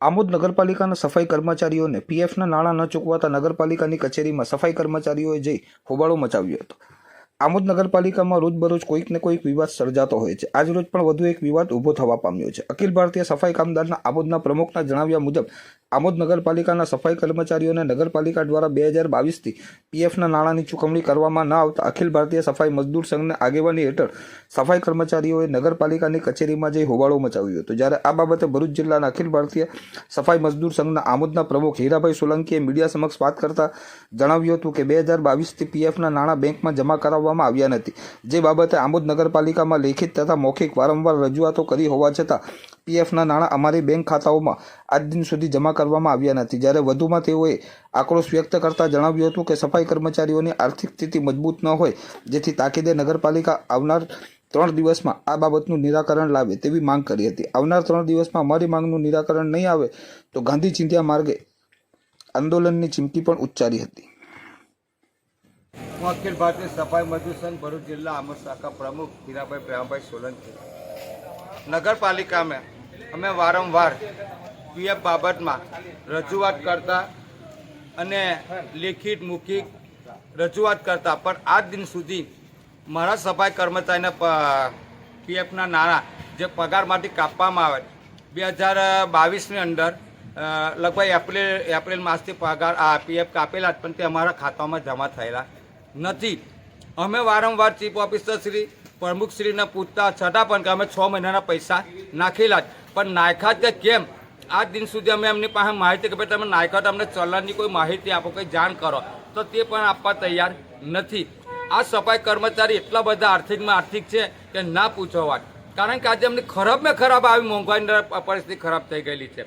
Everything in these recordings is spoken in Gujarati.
આમોદ નગરપાલિકાના સફાઈ કર્મચારીઓને પીએફના નાણાં ન ચૂકવાતા નગરપાલિકાની કચેરીમાં સફાઈ કર્મચારીઓએ જઈ હોબાળો મચાવ્યો હતો. આમોદ નગરપાલિકામાં રોજબરોજ કોઈક ને કોઈક વિવાદ સર્જાતો હોય છે. આજ રોજ પણ વધુ એક વિવાદ ઊભો થવા પામ્યો છે. અખિલ ભારતીય સફાઈ કામદારના આમોદના પ્રમુખના જણાવ્યા મુજબ આમોદ નગરપાલિકાના સફાઈ કર્મચારીઓને નગરપાલિકા દ્વારા બે હજાર બાવીસથી પીએફના નાણાંની ચૂકવણી કરવામાં ન આવતા અખિલ ભારતીય સફાઈ મજદૂર સંઘના આગેવાની હેઠળ સફાઈ કર્મચારીઓએ નગરપાલિકાની કચેરીમાં જઈ હોબાળો મચાવ્યો હતો. જ્યારે આ બાબતે ભરૂચ જિલ્લાના અખિલ ભારતીય સફાઈ મજદૂર સંઘના આમોદના પ્રમુખ હીરાભાઈ સોલંકીએ મીડિયા સમક્ષ વાત કરતા જણાવ્યું હતું કે બે હજાર બાવીસથી પીએફના નાણાં બેંકમાં જમા કરાવવામાં આવ્યા નથી. જે બાબતે આમોદ નગરપાલિકામાં લેખિત તથા મૌખિક વારંવાર રજૂઆતો કરી હોવા છતાં પીએફના નાણાં અમારી બેંક ખાતાઓમાં આજ દિન સુધી જમા કરવામાં આવ્યા નથી. જ્યારે વધુમાં તેઓએ આક્રોશ વ્યક્ત કરતા જણાવ્યું હતું કે સફાઈ કર્મચારીઓની આર્થિક સ્થિતિ મજબૂત ન હોય, જેથી તાકીદે નગરપાલિકા આવનાર ત્રણ દિવસમાં આ બાબતનું નિરાકરણ લાવે તેવી માંગ કરી હતી. આવનાર ત્રણ દિવસમાં અમારી માંગનું નિરાકરણ નહીં આવે તો ગાંધી ચિંધ્યા માર્ગે આંદોલનની ચીમકી પણ ઉચ્ચારી હતી. હું અખિલ ભારતીય સફાઈ મજદૂર સંઘ ભરૂચ જિલ્લા અમર શાખા પ્રમુખ હીરાભાઈ પ્રેમભાઈ સોલંકી. નગરપાલિકામાં અમે વારંવાર પીએફ બાબતમાં રજૂઆત કરતા અને લેખિત મૌખિક રજૂઆત કરતા. પણ આજ દિન સુધી મારા સફાઈ કર્મચારીના પીએફના નાણાં જે પગારમાંથી કાપવામાં આવે, બે હજાર બાવીસની અંદર લગભગ એપ્રિલ એપ્રિલ માસથી પગાર, આ પીએફ કાપેલા પણ તે અમારા ખાતામાં જમા થયેલા નથી. અમે વારંવાર ચીફ ઓફિસર શ્રી પ્રમુખશ્રીને પૂછતા, છતાં પણ કે અમે છ મહિનાના પૈસા નાખેલા જ. પણ નાખ્યા કે કેમ? આજ દિન સુધી અમે એમની પાસે માહિતી કે ભાઈ તમે નાખ્યા તો અમને ચલણની કોઈ માહિતી આપો, કંઈ જાણ કરો, તો તે પણ આપવા તૈયાર નથી. આ સફાઈ કર્મચારી એટલા બધા આર્થિકમાં આર્થિક છે કે ના પૂછો વાત. કારણ કે આજે એમની ખરાબમાં ખરાબ આવી મોંઘવારીની પરિસ્થિતિ ખરાબ થઈ ગયેલી છે.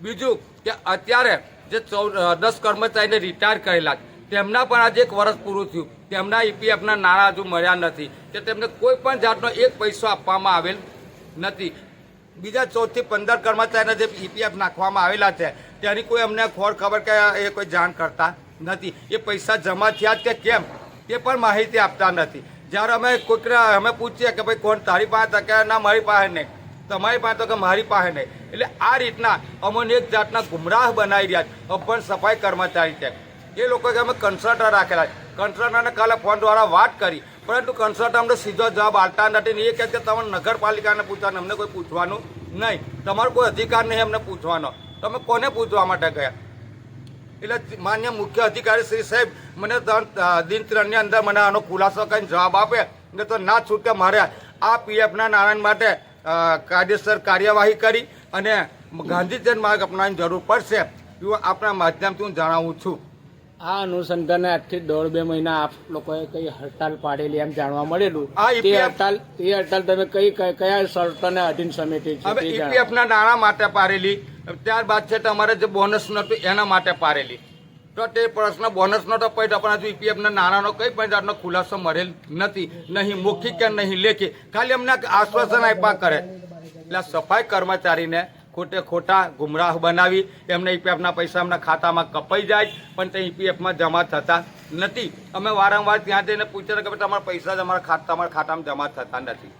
બીજું કે અત્યારે જે ચૌદ દસ કર્મચારીને રિટાયર કરેલા તેમના પણ આજે એક વર્ષ પૂરું થયું. તેમના ઈપીએફના નાણાં હજુ મળ્યા નથી. કે તેમને કોઈ પણ જાતનો એક પૈસો આપવામાં આવેલ નથી. બીજા ચૌદથી પંદર કર્મચારીને જે ઈપીએફ નાખવામાં આવેલા છે તેની કોઈ અમને ખોર ખબર કે એ કોઈ જાણ કરતા નથી. એ પૈસા જમા થયા કે કેમ? તે પણ માહિતી આપતા નથી. જ્યારે અમે કોઈકને અમે પૂછીએ કે ભાઈ કોણ તારી પાસે કે ના, મારી પાસે નહીં. તમારી પાસે તો કે મારી પાસે નહીં. એટલે આ રીતના અમને એક જાતના ગુમરાહ બનાવી રહ્યા છે અભણ સફાઈ કર્મચારી છે. એ લોકો કે અમે કન્સલ્ટર રાખેલા છે. કન્સલ્ટરને કાલે ફોન દ્વારા વાત કરી. પરંતુ કન્સર્ટ અમને સીધો જવાબ આલતા નથી એ કહે કે તમે નગરપાલિકાને પૂછવાનું, અમને કોઈ પૂછવાનું નહીં. તમારો કોઈ અધિકાર નહીં અમને પૂછવાનો. તમે કોને પૂછવા માટે ગયા? એટલે માન્ય મુખ્ય અધિકારી શ્રી સાહેબ મને દિન ત્રણની અંદર મને આનો ખુલાસો કરીને જવાબ આપે ને તો ના છૂટકે મારે આ પીએફના નાણાં માટે કાયદેસર કાર્યવાહી કરી અને ગાંધીજન માર્ગ અપનાવવાની જરૂર પડશે. એવું આપણા માધ્યમથી હું જણાવું છું. આ અનુસંધાને આજથી દોઢ બે મહિના આપ લોકોએ કઈ હડતાલ પાડેલી એમ જાણવા મળેલું. આ તે હડતાલ તે હડતાલ તમે કઈ કયા શરતોને અધીન સમિતિ ઈપીએફના નાણાં માટે પાડેલી ત્યારબાદ છે તમારે જે બોનસ નહોતું એના માટે પાડેલી તો તે પ્રશ્ન બોનસ નતો પડ્યો પણ હજુ ઈપીએફના નાણાંનો કઈ પણ જાતનો ખુલાસો મળેલ નથી. નહીં મૌખિક કે નહીં લેખી ખાલી અમને આશ્વાસન આપ્યા કરે. એટલે સફાઈ કર્મચારીને ખોટે ખોટા ગુમરાહ બનાવી, એમને ઈપીએફના પૈસા એમના ખાતામાં કપાઈ જાય, પણ તે ઈપીએફમાં જમા થતા નથી. અમે વારંવાર ત્યાં જઈને પૂછ્યા કે તમારા પૈસા જ અમારા ખાતા અમારા ખાતામાં જમા થતા નથી.